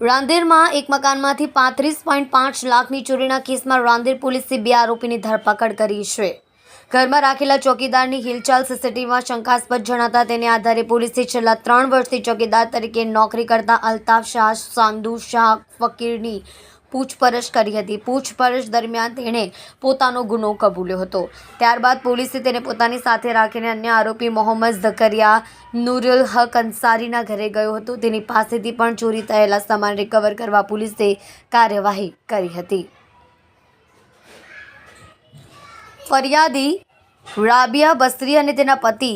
રાંદેરમાં એક મકાનમાંથી પાંત્રીસ પોઈન્ટ પાંચ લાખની ચોરીના કેસમાં રાંદેર પોલીસે બે આરોપીની ધરપકડ કરી છે. ઘરમાં રાખેલા ચોકીદારની હિલચાલ સીસીટીવીમાં શંકાસ્પદ જણાતા તેને આધારે પોલીસે છેલ્લા ત્રણ વર્ષથી ચોકીદાર તરીકે નોકરી કરતા અલ્તાફ શાહ, સાંદુ શાહ, ફકીરની પૂછપરછ કરી હતી. પૂછપરછ દરમિયાન તેણે પોતાનો ગુનો કબૂલ્યો હતો. ત્યારબાદ પોલીસે તેને પોતાની સાથે રાખીને અન્ય આરોપી મોહમ્મદ ઝકરિયા, નુરુલ હક અંસારીના ઘરે ગયો હતો. તેની પાસેથી પણ ચોરી થયેલા સામાન રિકવર કરવા પોલીસે કાર્યવાહી કરી હતી. ફરિયાદી રાબિયા બસ્રી અને તેના પતિ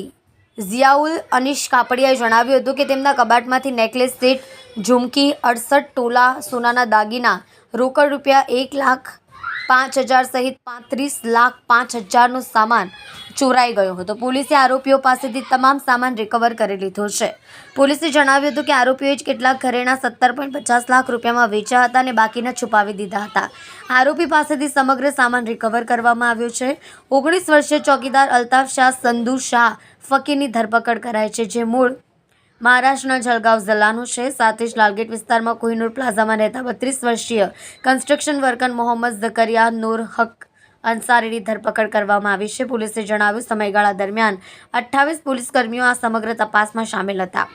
ઝિયાઉલ અનિશ કાપડિયાએ જણાવ્યું હતું કે તેમના કબાટમાંથી નેકલેસ સેટ ઝુમકી અડસઠ ટોલા સોનાના દાગીના રોકડ રૂપિયા એક લાખ પાંચ હજાર સહિત પાંત્રીસ લાખ પાંચ હજારનો સામાન ચોરાઈ ગયો હતો. પોલીસે આરોપીઓ પાસેથી તમામ સામાન રિકવર કરી લીધો છે. પોલીસે જણાવ્યું હતું કે આરોપીઓએ જ કેટલાક ઘરેણા સત્તર પોઈન્ટ પચાસ લાખ રૂપિયામાં વેચ્યા હતા અને બાકીના છુપાવી દીધા હતા. આરોપી પાસેથી સમગ્ર સામાન રિકવર કરવામાં આવ્યો છે. ઓગણીસ વર્ષીય ચોકીદાર અલ્તાફ શાહ સંધુ શાહ ફકીરની ધરપકડ કરાઈ છે, જે મૂળ મહારાષ્ટ્રના જલગાંવ જિલ્લાનું છે. સાથે જ લાલગેટ વિસ્તારમાં કોહિનૂર પ્લાઝામાં રહેતા બત્રીસ વર્ષીય કન્સ્ટ્રક્શન વર્કર મોહમ્મદ ઝકરિયા નૂર હક અંસારીની ધરપકડ કરવામાં આવી છે. પોલીસે જણાવ્યું, સમયગાળા દરમિયાન અઠ્ઠાવીસ પોલીસ કર્મીઓ આ સમગ્ર તપાસમાં સામેલ હતા.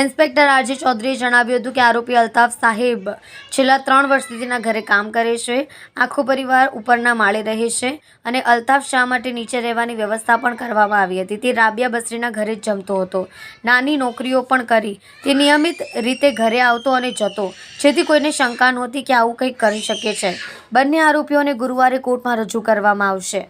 ઇન્સ્પેક્ટર આરજે ચૌધરીએ જણાવ્યું હતું કે આરોપી અલ્તાફ સાહેબ છેલ્લા ત્રણ વર્ષથી તેના ઘરે કામ કરે છે. આખો પરિવાર ઉપરના માળે રહે છે અને અલ્તાફ શાહ માટે નીચે રહેવાની વ્યવસ્થા પણ કરવામાં આવી હતી. તે રાબિયા બસરીના ઘરે જ જમતો હતો. નાની નોકરીઓ પણ કરી. તે નિયમિત રીતે ઘરે આવતો અને જતો, જેથી કોઈને શંકા નહોતી કે આવું કંઈક કરી શકે છે. બંને આરોપીઓને ગુરુવારે કોર્ટમાં રજૂ કરવામાં આવશે.